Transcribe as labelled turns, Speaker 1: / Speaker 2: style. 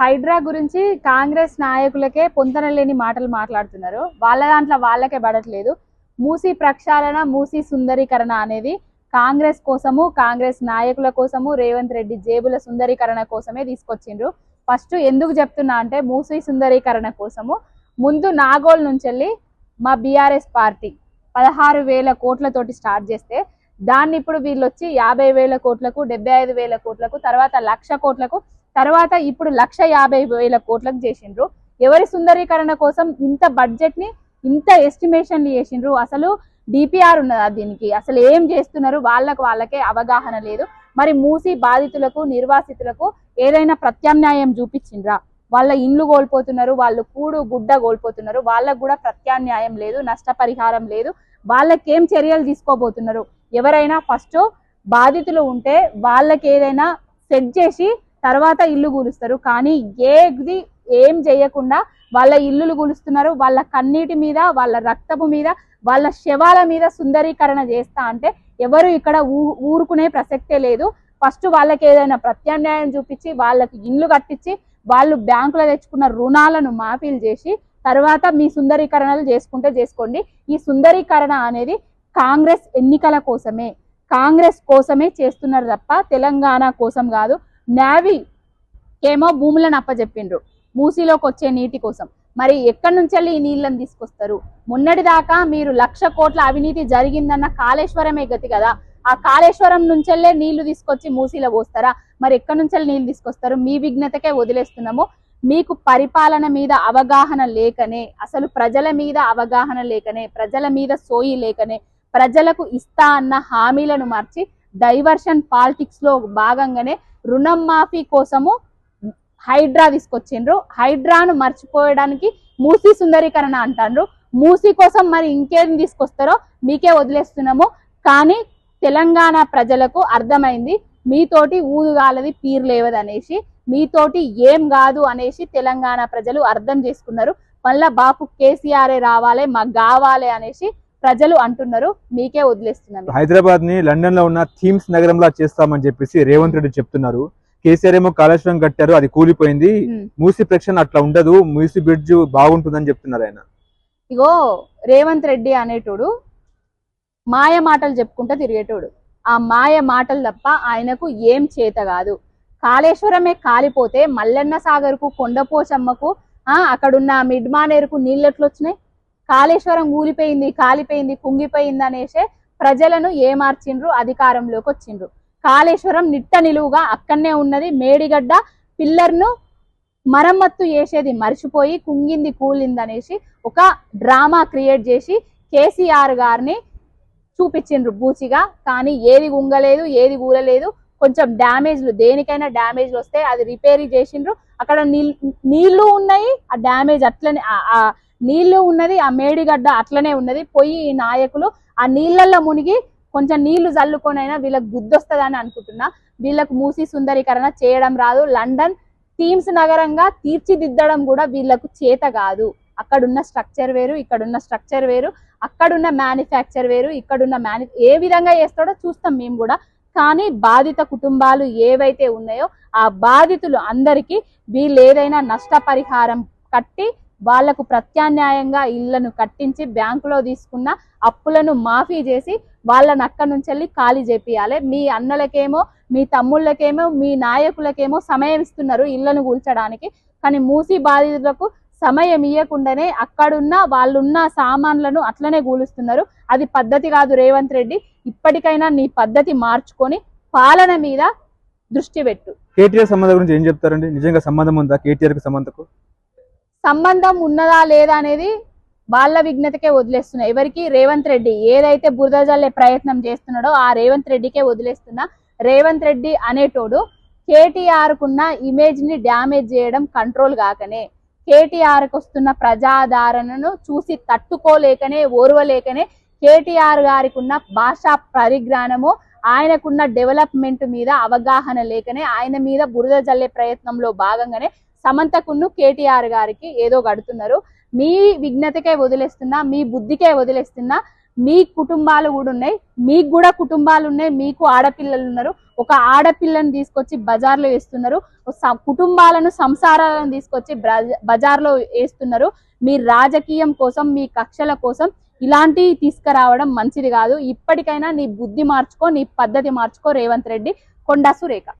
Speaker 1: హైడ్రా గురించి కాంగ్రెస్ నాయకులకే పొంతనలేని మాటలు మాట్లాడుతున్నారు. వాళ్ళ దాంట్లో వాళ్ళకే పడట్లేదు. మూసీ ప్రక్షాళన మూసీ సుందరీకరణ అనేది కాంగ్రెస్ కోసము కాంగ్రెస్ నాయకుల కోసము రేవంత్ రెడ్డి జేబుల సుందరీకరణ కోసమే తీసుకొచ్చిండ్రు. ఫస్ట్ ఎందుకు చెప్తున్నా అంటే మూసీ సుందరీకరణ కోసము. ముందు నాగోల్ నుంచి వెళ్ళి మా బీఆర్ఎస్ పార్టీ పదహారు వేల కోట్లతోటి స్టార్ట్ చేస్తే దాన్ని ఇప్పుడు వీళ్ళు వచ్చి యాభై వేల కోట్లకు డెబ్బై ఐదు వేల కోట్లకు తర్వాత లక్ష కోట్లకు తర్వాత ఇప్పుడు లక్ష యాభై వేల కోట్లకు చేసిండ్రు. ఎవరి సుందరీకరణ కోసం ఇంత బడ్జెట్ని ఇంత ఎస్టిమేషన్లు చేసిండ్రు? అసలు డిపిఆర్ ఉన్నదా దీనికి? అసలు ఏం చేస్తున్నారు? వాళ్ళకు వాళ్ళకే అవగాహన లేదు. మరి మూసి బాధితులకు నిర్వాసితులకు ఏదైనా ప్రత్యామ్నాయం చూపించిండ్రా? వాళ్ళ ఇండ్లు కోల్పోతున్నారు వాళ్ళు కూడు గుడ్డ కోల్పోతున్నారు. వాళ్ళకు కూడా ప్రత్యామ్నాయం లేదు నష్టపరిహారం లేదు. వాళ్ళకేం చర్యలు తీసుకోబోతున్నారు? ఎవరైనా ఫస్ట్ బాధితులు ఉంటే వాళ్ళకి ఏదైనా సెట్ చేసి తర్వాత ఇల్లు కూలుస్తారు కానీ ఏది ఏం చేయకుండా వాళ్ళ ఇల్లులు కూలుస్తున్నారు వాళ్ళ కన్నీటి మీద వాళ్ళ రక్తపు మీద వాళ్ళ శవాల మీద సుందరీకరణ చేస్తా అంటే ఎవరు ఇక్కడ ఊ- ఊరుకునే ప్రసక్తే లేదు. ఫస్ట్ వాళ్ళకి ఏదైనా ప్రత్యామ్నాయం చూపించి వాళ్ళకి ఇండ్లు కట్టించి వాళ్ళు బ్యాంకులో తెచ్చుకున్న రుణాలను మాఫీలు చేసి తర్వాత మీ సుందరీకరణలు చేసుకుంటే చేసుకోండి ఈ సుందరీకరణ అనేది కాంగ్రెస్ ఎన్నికల కోసమే. కాంగ్రెస్ కోసమే చేస్తున్నారు తప్ప తెలంగాణ కోసం కాదు నావీ ఏమో భూములను అప్పచెప్పిండ్రు మూసీలోకి వచ్చే నీటి కోసం. మరి ఎక్కడి నుంచి వెళ్ళి ఈ నీళ్ళని తీసుకొస్తారు? మొన్నటిదాకా మీరు లక్ష కోట్ల అవినీతి జరిగిందన్న కాళేశ్వరమే గతి కదా? ఆ కాళేశ్వరం నుంచెల్లే నీళ్ళు తీసుకొచ్చి మూసీలో పోస్తారా? మరి ఎక్కడి నుంచి నీళ్ళు తీసుకొస్తారు? మీ విఘ్నతకే వదిలేస్తున్నాము. మీకు పరిపాలన మీద అవగాహన లేకనే అసలు ప్రజల మీద అవగాహన లేకనే ప్రజల మీద సోయి లేకనే ప్రజలకు ఇస్తా అన్న హామీలను మార్చి డైవర్షన్ పాలిటిక్స్లో భాగంగానే రుణం మాఫీ కోసము హైడ్రా తీసుకొచ్చిండ్రు. హైడ్రాను మర్చిపోయడానికి మూసీ సుందరీకరణ అంటాండ్రు. మూసీ కోసం మరి ఇంకేం తీసుకొస్తారో మీకే వదిలేస్తున్నాము. కానీ తెలంగాణ ప్రజలకు అర్థమైంది మీతోటి ఊదుగాలది పీర్లేవది అనేసి మీతోటి ఏం కాదు అనేసి తెలంగాణ ప్రజలు అర్థం చేసుకున్నారు. మళ్ళా బాపు కేసీఆర్ రావాలి మాకు కావాలి అనేసి ప్రజలు అంటున్నారు మీకే వదిలేస్తున్నాను
Speaker 2: హైదరాబాద్ని లండన్లో ఉన్న థీమ్స్ నగరంలా చేస్తామని చెప్పేసి రేవంత్ రెడ్డి చెప్తున్నారు. కేసీఆర్ ఏమో కాళేశ్వరం కట్టారు అది కూలిపోయింది. మూసి ప్రక్షణ అట్లా ఉండదు మూసి బ్రిడ్జ్ బాగుంటుందని చెప్తున్నారు ఆయన.
Speaker 1: ఇగో రేవంత్ రెడ్డి అనేటోడు మాయ మాటలు చెప్పుకుంటూ తిరిగేటోడు. ఆ మాయ మాటలు తప్ప ఆయనకు ఏం చేత కాదు. కాళేశ్వరమే కాలిపోతే మల్లన్న సాగర్కు కొండపోచమ్మకు ఆ అక్కడున్న మిడ్ మానేరుకు నీళ్ళు ఎట్లా వచ్చినాయి కాళేశ్వరం ఊలిపోయింది కాలిపోయింది కుంగిపోయింది అనేసే ప్రజలను ఏమార్చిండ్రు అధికారంలోకి వచ్చిండ్రు కాళేశ్వరం నిట్ట నిలువుగా అక్కడనే ఉన్నది. మేడిగడ్డ పిల్లర్ను మరమ్మత్తు చేసేది మర్చిపోయి కుంగింది కూలింది అనేసి ఒక డ్రామా క్రియేట్ చేసి కేసీఆర్ గారిని చూపించిండ్రు బూచిగా. కానీ ఏది ఉంగలేదు ఏది ఊరలేదు. కొంచెం డ్యామేజ్లు దేనికైనా డ్యామేజ్లు వస్తే అది రిపేర్ చేసిండ్రు. అక్కడ నీళ్ళు ఉన్నాయి ఆ డ్యామేజ్ అట్లనే ఆ నీళ్ళు ఉన్నది ఆ మేడిగడ్డ అట్లనే ఉన్నది. పోయి ఈ నాయకులు ఆ నీళ్ళలో మునిగి కొంచెం నీళ్ళు చల్లుకొనైనా వీళ్ళకి గుద్దొస్తుందని అనుకుంటున్నా. వీళ్ళకు మూసి సుందరీకరణ చేయడం రాదు. లండన్ థీమ్స్ నగరంగా తీర్చిదిద్దడం కూడా వీళ్ళకు చేత కాదు. అక్కడున్న స్ట్రక్చర్ వేరు ఇక్కడున్న స్ట్రక్చర్ వేరు అక్కడున్న మ్యానుఫ్యాక్చర్ వేరు ఇక్కడున్న మ్యాను ఏ విధంగా చేస్తాడో చూస్తాం మేము కూడా. కానీ బాధిత కుటుంబాలు ఏవైతే ఉన్నాయో ఆ బాధితులు అందరికీ వీళ్ళు ఏదైనా నష్టపరిహారం కట్టి వాళ్ళకు ప్రత్యామ్నాయంగా ఇళ్ళను కట్టించి బ్యాంకులో తీసుకున్న అప్పులను మాఫీ చేసి వాళ్ళని అక్కడి నుంచి వెళ్ళి ఖాళీ చేపియాలి మీ అన్నలకేమో మీ తమ్ముళ్ళకేమో మీ నాయకులకేమో సమయం ఇస్తున్నారు ఇళ్ళను కూల్చడానికి. కానీ మూసి బాధితులకు సమయం ఇవ్వకుండానే అక్కడున్న వాళ్ళున్న సామాన్లను అట్లనే కూలుస్తున్నారు. అది పద్ధతి కాదు రేవంత్ రెడ్డి. ఇప్పటికైనా నీ పద్ధతి మార్చుకొని పాలన మీద దృష్టి పెట్టు.
Speaker 2: కేటీఆర్ సంబంధం గురించి ఏం చెప్తారండి? నిజంగా సంబంధం ఉందా? కేటీఆర్కి సంబంధకు?
Speaker 1: సంబంధం ఉన్నదా లేదా అనేది వాళ్ళ విఘ్నతకే వదిలేస్తున్నా. ఎవరికి? రేవంత్ రెడ్డి. ఏదైతే బురద జల్లే ప్రయత్నం చేస్తున్నాడో ఆ రేవంత్ రెడ్డికే వదిలేస్తున్నా. రేవంత్ రెడ్డి అనేటోడు కేటీఆర్కున్న ఇమేజ్ని ఇమేజ్ని డ్యామేజ్ చేయడం కంట్రోల్ కాకనే. కేటీఆర్కు వస్తున్న ప్రజాదరణను చూసి తట్టుకోలేకనే ఓర్వలేకనే కేటీఆర్ గారికి ఉన్న భాషా పరిజ్ఞానము ఆయనకున్న డెవలప్మెంట్ మీద అవగాహన లేకనే ఆయన మీద బురద జల్లే ప్రయత్నంలో భాగంగానే సమంతకును కేటీఆర్ గారికి ఏదో గడుతున్నారు మీ విఘ్నతకే వదిలేస్తున్నా మీ బుద్ధికే వదిలేస్తున్నా మీ కుటుంబాలు కూడా ఉన్నాయి. మీకు కూడా కుటుంబాలు ఉన్నాయి మీకు ఆడపిల్లలు ఉన్నారు. ఒక ఆడపిల్లను తీసుకొచ్చి బజార్లో వేస్తున్నారు. స- కుటుంబాలను సంసారాలను తీసుకొచ్చి బజార్లో వేస్తున్నారు. మీ రాజకీయం కోసం మీ కక్షల కోసం ఇలాంటివి తీసుకురావడం మంచిది కాదు. ఇప్పటికైనా నీ బుద్ధి మార్చుకో నీ పద్ధతి మార్చుకో రేవంత్ రెడ్డి కొండా సురేఖ.